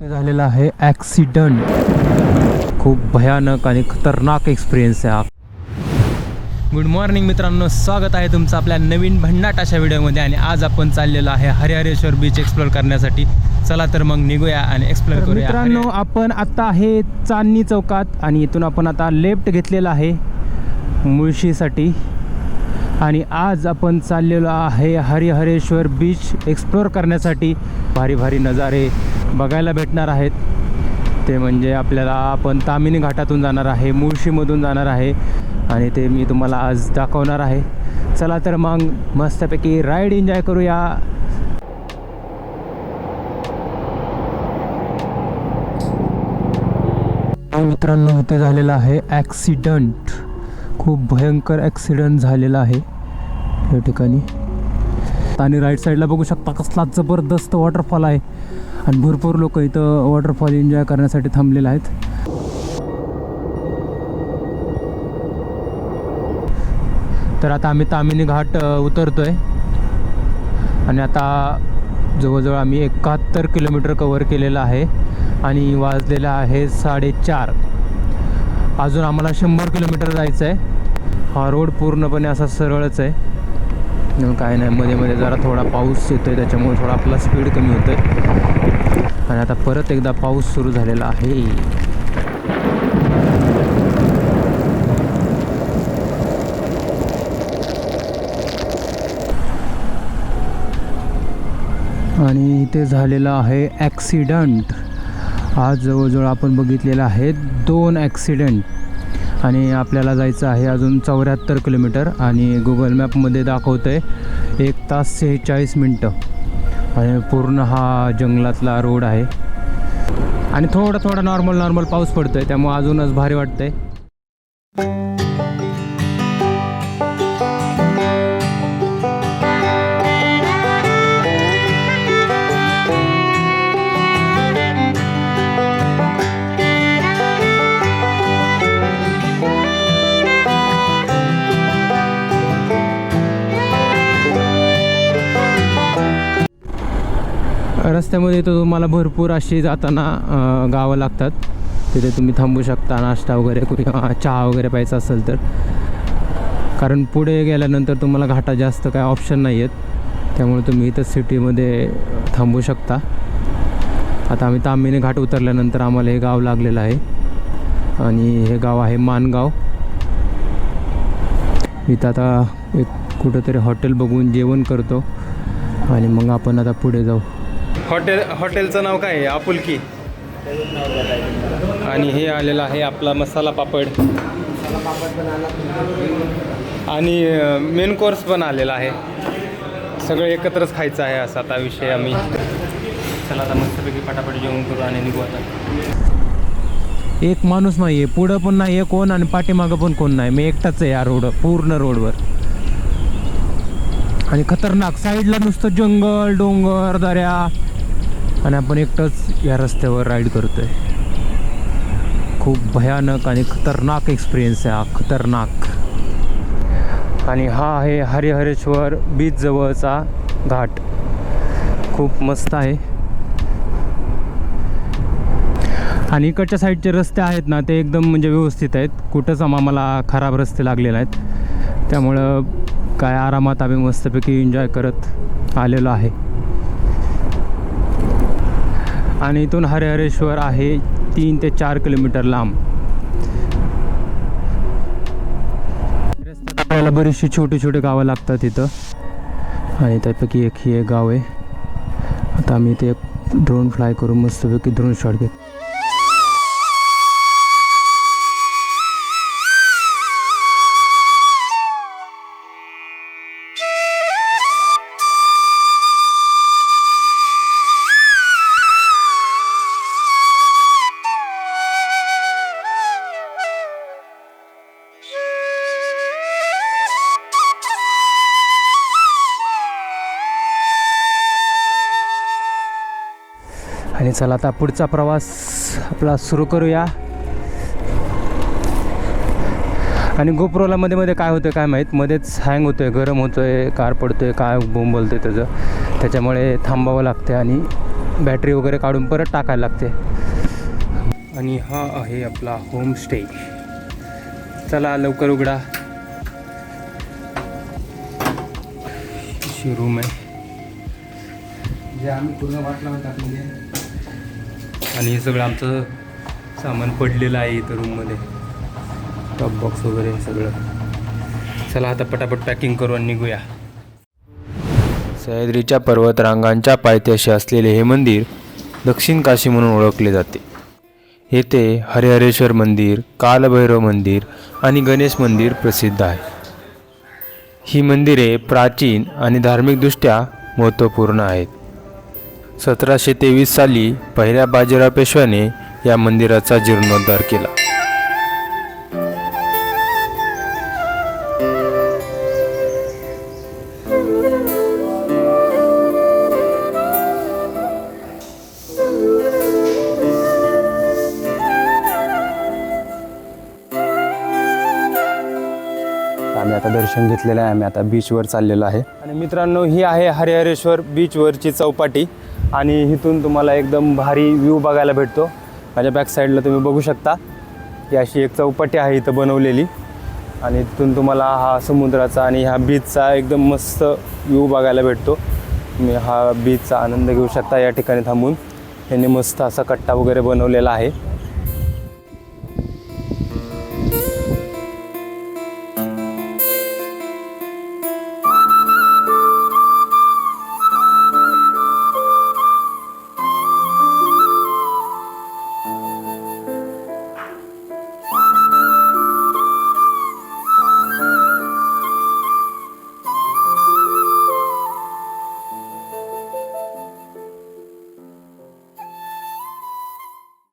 ते झालेला आहे ॲक्सिडंट. खूप भयानक आणि खतरनाक एक्सपिरियन्स आहे हा. गुड मॉर्निंग मित्रांनो स्वागत आहे तुमचं आपल्या नवीन भन्नाट अशा व्हिडिओमध्ये आणि आज आपण चाललेलो आहे हरिहरेश्वर बीच एक्सप्लोर करण्यासाठी. चला तर मग निघूया आणि एक्सप्लोर करूया. मित्रांनो आपण आता आहे चांदणी चौकात आणि इथून आपण आता लेफ्ट घेतलेला आहे मुळशीसाठी. आणि आज आपण चाललेलो आहे हरिहरेश्वर बीच एक्सप्लोर करण्यासाठी. भारी भारी नजारे बघायला भेटणार आहेत. ते म्हणजे आपल्याला आपण तामिनी घाटातून जाणार आहे मुळशीमधून जाणार आहे. आणि ते मी तुम्हाला आज दाखवणार आहे. चला तर मग मस्तपैकी राईड एन्जॉय करूया. मित्रांनो इथे झालेला आहे ॲक्सिडंट खूप भयंकर ॲक्सिडंट झालेला आहे या ठिकाणी. आणि राईट साईडला बघू शकता कसला जबरदस्त वॉटरफॉल आहे. आणि भरपूर लोक इथं वॉटरफॉल एन्जॉय करण्यासाठी थांबलेले आहेत. तर आता आम्ही तामिनी घाट उतरतो उतरतोय. आणि आता जवळजवळ आम्ही एकाहत्तर किलोमीटर कवर केलेलं आहे आणि वाजलेलं आहे साडेचार. अजून आम्हाला शंभर किलोमीटर जायचं आहे हा रोड पूर्णपणे असा सरळच आहे. काय नाही मध्ये मध्ये जरा थोडा पाऊस येतो आहे त्याच्यामुळे थोडा आपला स्पीड कमी होतो आहे आणि आता परत एकदा पाऊस सुरू झालेला आहे. आणि इथे झालेला आहे ॲक्सिडंट आज जवळजवळ आपण बघितलेलं आहे दोन ॲक्सिडेंट आणि आपल्याला जायचं आहे अजून चौऱ्याहत्तर किलोमीटर आणि गुगल मॅपमध्ये दाखवतं आहे एक तास सेहेचाळीस मिनटं. आणि पूर्ण हा जंगलातला रोड आहे. आणि थोडा थोडा नॉर्मल नॉर्मल पाऊस पडतो आहे त्यामुळे अजूनच भारी वाटतं आहे रस्त्यामध्ये तर तुम्हाला भरपूर अशी जाताना गावं लागतात. तिथे तुम्ही थांबू शकता नाश्ता वगैरे किंवा चहा वगैरे प्यायचा असेल तर. कारण पुढे गेल्यानंतर तुम्हाला घाटात जास्त काय ऑप्शन नाही आहेत त्यामुळे तुम्ही इथं सिटीमध्ये थांबू शकता. आता आम्ही तांबिनी घाट उतरल्यानंतर आम्हाला हे गाव लागलेलं आहे. आणि हे गाव आहे मानगाव. इथं आता एक कुठंतरी हॉटेल बघून जेवण करतो. आणि मग आपण आता पुढे जाऊ. हॉटेल हॉटेलचं नाव काय आहे? आपुलकी. आणि हे आलेलं आहे आपला मसाला पापड. आणि मेन कोर्स पण आलेला आहे. सगळं एकत्रच खायचं आहे असा आता विषय आम्ही. चला आता मस्तपैकी पटापट जेवण करू आणि निघू आता. एक माणूस नाही आहे पुढं पण नाही आहे कोण आणि पाठीमागं पण कोण नाही. मी एकटाच आहे या रोड पूर्ण रोडवर. आणि खतरनाक साईडला नुसतं जंगल डोंगर दऱ्या. आणि आपण एकटंच या रस्त्यावर राईड करतो आहे खूप भयानक आणि खतरनाक एक्सपिरियन्स आहे हा खतरनाक. आणि हा आहे हरिहरेश्वर बीच जवळचा घाट. खूप मस्त आहे. आणि इकडच्या साईडचे रस्ते आहेत ना ते एकदम म्हणजे व्यवस्थित आहेत. कुठंच आम्हाला खराब रस्ते लागलेले आहेत त्यामुळं काय आरामात आम्ही मस्तपैकी एन्जॉय करत आलेलो आहे. आणि इथून हरिहरेश्वर आहे तीन ते चार किलोमीटर लांब. रस्त्यात आपल्याला बरीचशी छोटी छोटी गावं लागतात इथं. आणि त्यापैकी एक ही एक गाव आहे. आता आम्ही इथे एक ड्रोन फ्लाय करून मस्तपैकी ड्रोन शॉट घेतो. आणि चला आता पुढचा प्रवास आपला सुरू करूया. आणि गोप्रोला मध्ये मध्ये काय होतं काय माहीत? मध्येच हँग होतोय गरम होतोय कार पडतोय काय बोंब बोलतोय त्याचं. त्याच्यामुळे थांबावं लागतं आणि बॅटरी वगैरे काढून परत टाकायला लागते आणि हा आहे आपला होमस्टे चला लवकर उघडा. अशी रूम आहे. जे आम्ही पूर्ण वाट लावून आणि हे सगळं आमचं सामान पडलेलं आहे इथं रूममध्ये टॉप बॉक्स वगैरे सगळं. चला आता पटापट पॅकिंग करू आणि निघूया. सह्याद्रीच्या पर्वतरांगांच्या पायथ्याशी असलेले हे मंदिर दक्षिण काशी म्हणून ओळखले जाते. येथे हरिहरेश्वर मंदिर कालभैरव मंदिर आणि गणेश मंदिर प्रसिद्ध आहे. ही मंदिरे प्राचीन आणि धार्मिकदृष्ट्या महत्त्वपूर्ण आहेत. सतराशे तेवीस साली पहिल्या बाजीराव पेशव्याने या मंदिराचा जीर्णोद्धार केला. आम्ही आता दर्शन घेतलेलं आहे. आम्ही आता बीचवर चाललेलो आहे. आणि मित्रांनो ही आहे हरिहरेश्वर बीचवरची चौपाटी. आणि इथून तुम्हाला एकदम भारी व्ह्यू बघायला भेटतो. माझ्या बॅक साईडला तुम्ही बघू शकता. ही अशी एक चौपाटी आहे इथं बनवलेली. आणि तिथून तुम्हाला हा समुद्राचा आणि ह्या बीचचा एकदम मस्त व्ह्यू बघायला भेटतो. तुम्ही हा बीचचा आनंद घेऊ शकता या ठिकाणी थांबून. त्यांनी मस्त असा कट्टा वगैरे बनवलेला आहे.